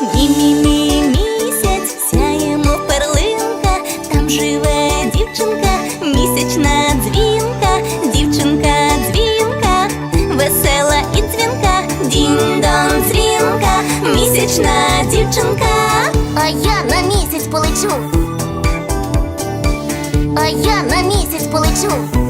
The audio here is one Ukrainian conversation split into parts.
Мі-мі-мі місяць, сяємо перлинка, там живе дівчинка, місячна дзвінка, дівчинка дзвінка, весела і дзвінка, дінь-дон дзвінка, місячна дівчинка. А я на місяць полечу. А я на місяць полечу.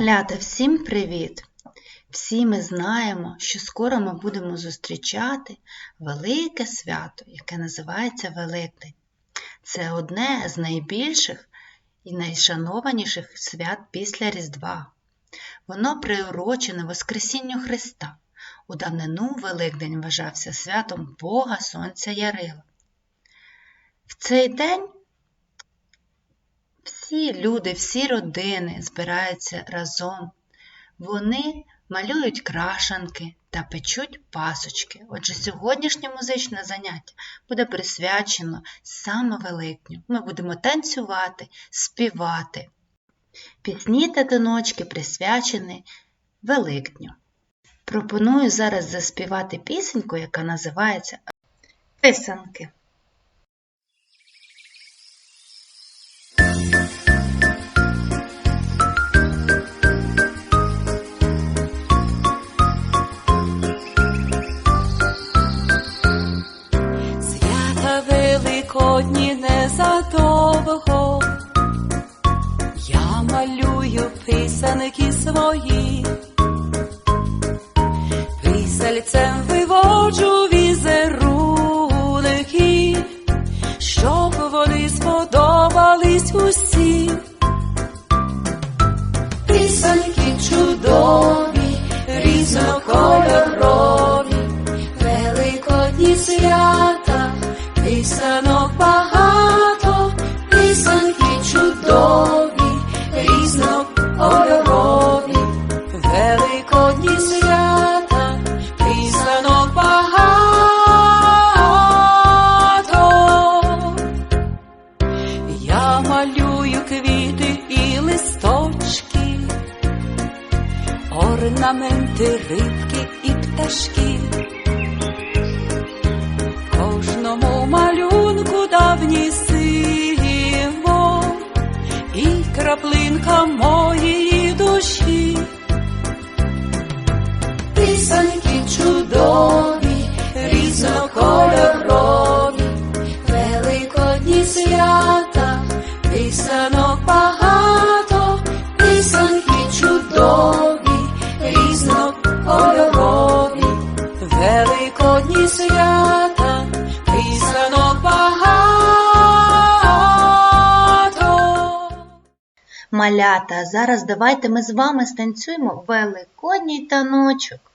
Малята, всім привіт! Всі ми знаємо, що скоро ми будемо зустрічати велике свято, яке називається Великдень. Це одне з найбільших і найшанованіших свят після Різдва. Воно приурочене Воскресінню Христа. У давнину Великдень вважався святом Бога Сонця Ярила. В цей день всі люди, всі родини збираються разом. Вони малюють крашанки та печуть пасочки. Отже, сьогоднішнє музичне заняття буде присвячено саме Великдню. Ми будемо танцювати, співати. Пісні та тоночки присвячені Великдню. Пропоную зараз заспівати пісеньку, яка називається Писанки. Незадовго, я малюю писанки свої, писальцем виводжу візерунки, щоб вони сподобались sonreír Малята, зараз давайте ми з вами станцюємо великодній таночок.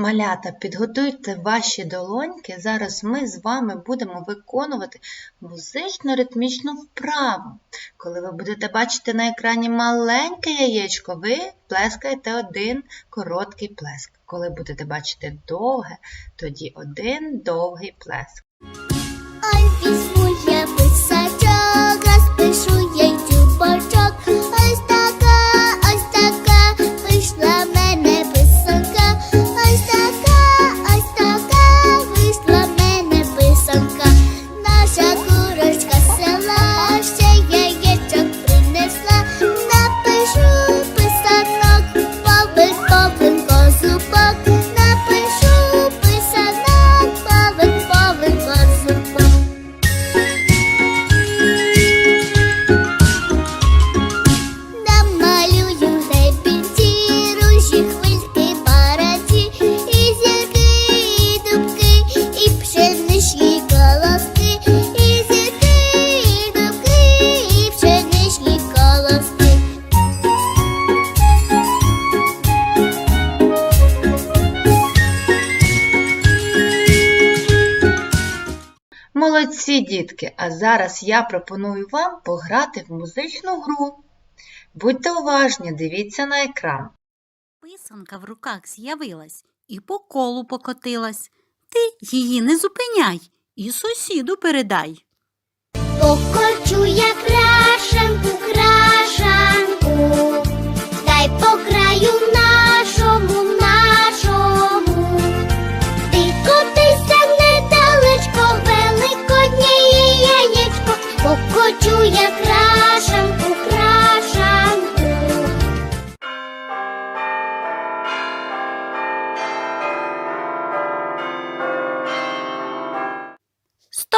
Малята, підготуйте ваші долоньки. Зараз ми з вами будемо виконувати музично-ритмічну вправу. Коли ви будете бачити на екрані маленьке яєчко, ви плескаєте один короткий плеск. Коли будете бачити довге, тоді один довгий плеск. Молодці, дітки! А зараз я пропоную вам пограти в музичну гру. Будьте уважні, дивіться на екран. Писанка в руках з'явилась і по колу покотилась. Ти її не зупиняй і сусіду передай. Покочу я крашенку, крашанку,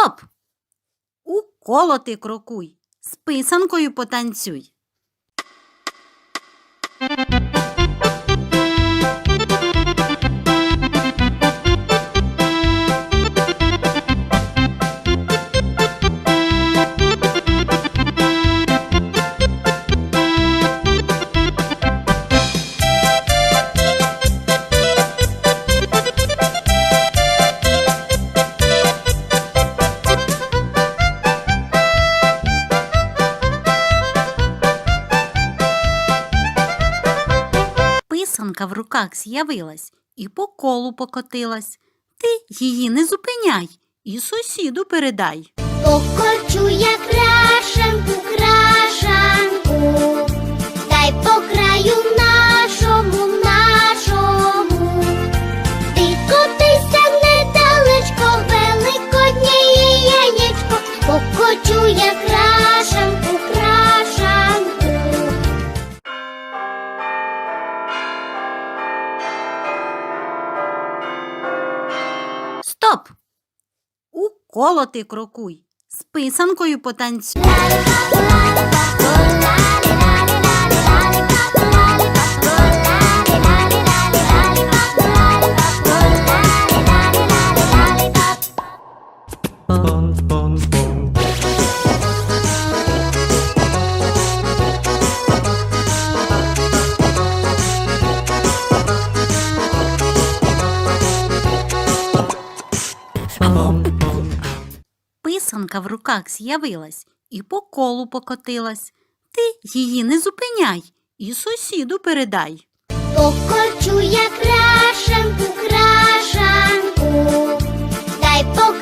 Стоп! Уколоти крокуй, з писанкою потанцюй. Руках з'явилась і по колу покотилась. Ти її не зупиняй і сусіду передай. Покочу я крашенку, Коло ти крокуй, з писанкою потанцюй. Писанка в руках з'явилась і по колу покотилась. Ти її не зупиняй і сусіду передай. Покочу я крашенку, крашанку, дай по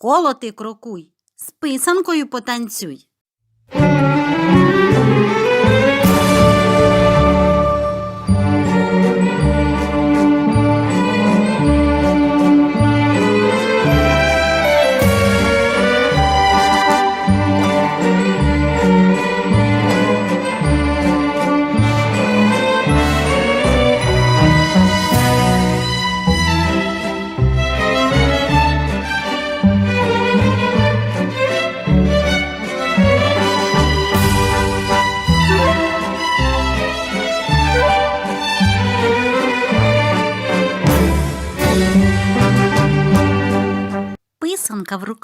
коло ти крокуй, з писанкою потанцюй.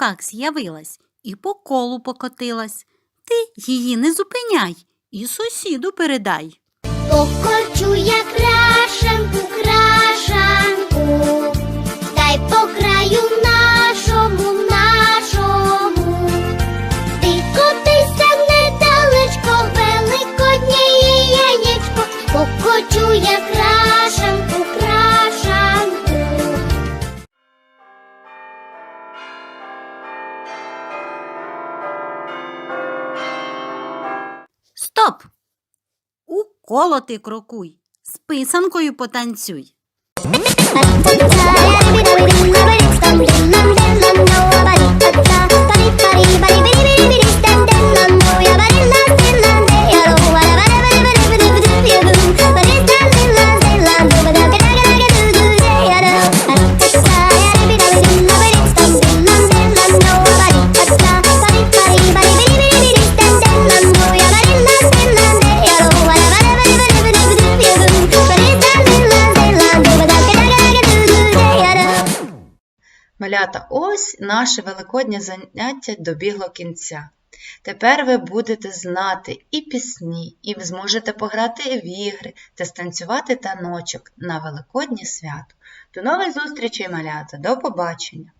Руках з'явилась і по колу покотилась. Ти її не зупиняй і сусіду передай. Покочу я крашенку, Стоп! У коло ти крокуй, з писанкою потанцюй. Малята, ось наше великоднє заняття добігло кінця. Тепер ви будете знати і пісні, і зможете пограти в ігри та станцювати таночок на Великоднє свято. До нових зустрічей, малята! До побачення!